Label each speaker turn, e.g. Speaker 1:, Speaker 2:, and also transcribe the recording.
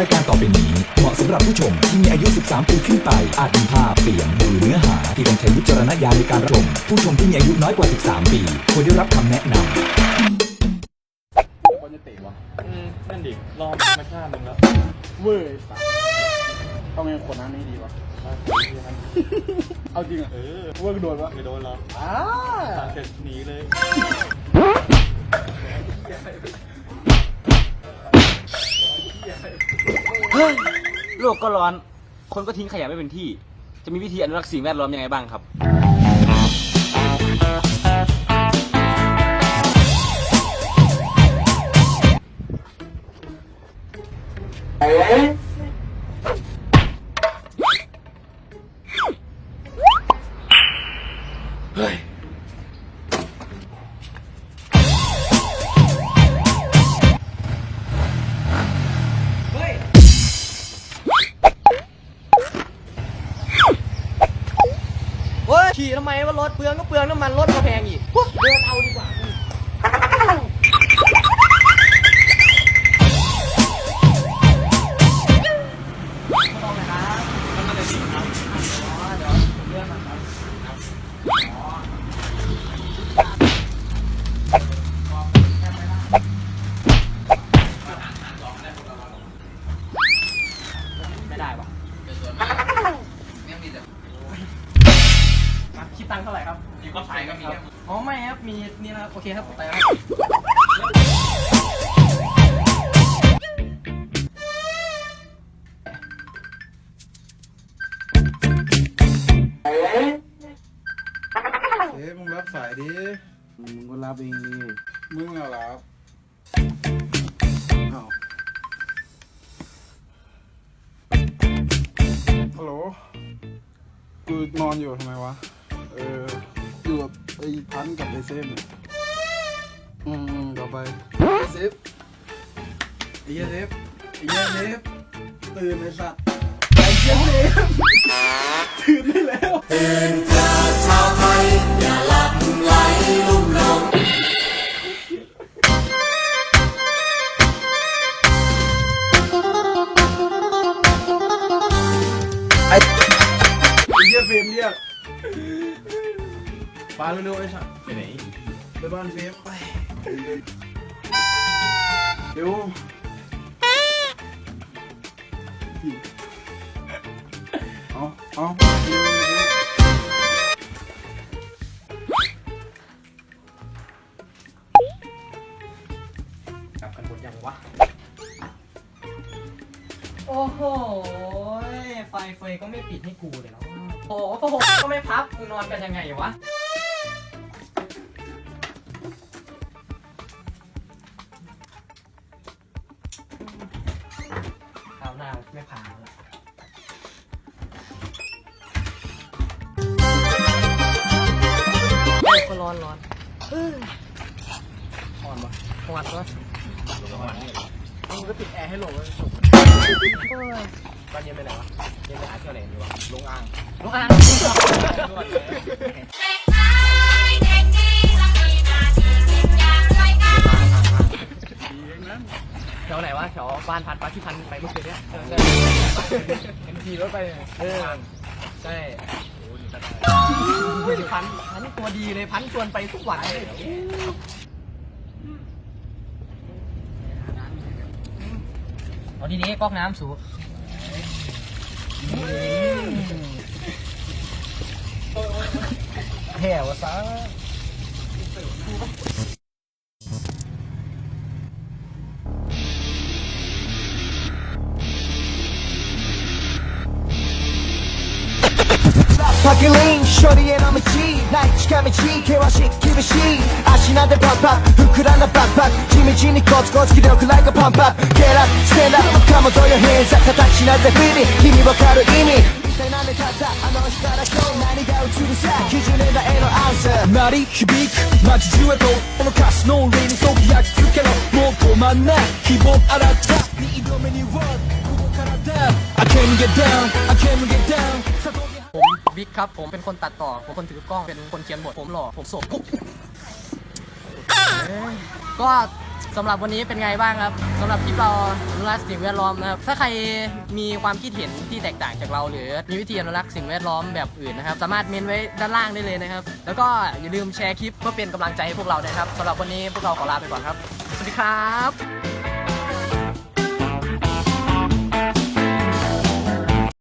Speaker 1: รายการต่อไปนี้เหมาะสำหรับผู้ชมที่มีอายุ 13 ปีขึ้นไป อาจมีภาพเสียงหรือเนื้อหาที่ต้องใช้วิจารณญาณในการรับชม ผู้ชมที่มีอายุน้อยกว่า 13 ปีควรได้รับคำแนะนำ
Speaker 2: คนจะเตะวะ
Speaker 3: อืมนั่นดิลองมาชาติหนึ่งแล้ว
Speaker 2: เว้ยสัสทำไมคนนั้นไม่ดีวะ
Speaker 3: มาสีที่มัน
Speaker 2: เอาจริงอะ
Speaker 3: เออ
Speaker 2: เว้ยโดนวะ
Speaker 3: ไม่โดนหรอก
Speaker 2: อ้า
Speaker 3: ตัดเสร็จหนีเลย
Speaker 4: ฮ้ยโลกก็ร้อน คนก็ทิ้งขยะไม่เป็นที่ จะมีวิธีอนุรักษ์สิ่งแวดล้อมยังไงบ้างครับ
Speaker 5: เฮ้ย ขี่ทำไมว่ารถเปลืองก็เปลืองน้ำมันรถก็แพงอีกเดินเอาดิ อ๋อไม่ครับ มีนี่นะครับ โอเคครับไปครับ
Speaker 2: เอ๊ะมึงรับสายดิ
Speaker 4: มึงก็รับเองดิ
Speaker 2: มึงอะรับอ้าวฮัลโหล กูนอนอยู่ทำไมวะ เอออยู่กับ ไอ้พันกับไอ้เซฟเนี่ยอืมอืมเดี๋ยวไปไอ้เซฟไอ้เหี้ยเซฟไอ้เหี้ยเซฟตื่นไอ้สัตว์ไอ้เหี้ยเซฟตื่นได้แล้วไอ้เหี้ยเฟรมเรียก ปาเร็วๆไอ้สัตว์ไปไหนไปบ้านเฟรมไปเร็วเอาเอาเร็วเร็ว
Speaker 5: กลับกันหมดยังวะ โอ้โห ไฟเฟยก็ไม่ปิดให้กูเลยเนาะโอ้โหก็ไม่พับ กูนอนกันยังไงวะ ไม่ผ่านแล้วเอ้ยก็ร้อนร้อนเอ้ยร้อนปะร้อนปะมึงก็ปิดแอร์ให้ลงเลยสุกตอนเย็นไปไหนวะเย็นไปหาเที่ยวไหนดีวะลงอ่างลงอ่าง บ้านพันปะที่พันไปเมื่อคืนเนี้ยเออใช่เห็นขี่รถไปเนี่ยเออใช่อุ้ยพันพันตัวดีเลยพันชวนไปทุกวันเลยเอาทีนี้ก๊อกน้ำสูบแห่วะซะ
Speaker 6: パキリン処理への道ない近道険しい厳しい足なんでパンパン膨らんだバックパッ地道にコツコツ気力ライカパンパンゲラステンダーかもどよ変座形なぜフィリ君わかる意味一体何でたったあの日から今日何が映るさ90年代へのアンサー鳴り響く街中へとこの歌詞の霊にそび焼き付けろもう止まんない希望新た二度目に Word ここからだ I can't get down. I can't get down ิ
Speaker 5: กครับ ผมเป็นคนตัดต่อ ผมคนถือกล้อง เป็นคนเขียนบท ผมหล่อ ผมโสดปุ๊บก็สำหรับวันนี้เป็นไงบ้างครับสำหรับคลิปเราอนุรักษ์สิ่งแวดล้อมนะครับถ้าใครมีความคิดเห็นที่แตกต่างจากเรา หรือมีวิธีอนุรักษ์สิ่งแวดล้อมแบบอื่นนะครับ สามารถเมนไว้ด้านล่างได้เลยนะครับ แล้วก็อย่าลืมแชร์คลิปเพื่อเป็นกำลังใจให้พวกเราด้วยครับสำหรับวันนี้พวกเราขอลาไปก่อนครับ สวัสดีครับ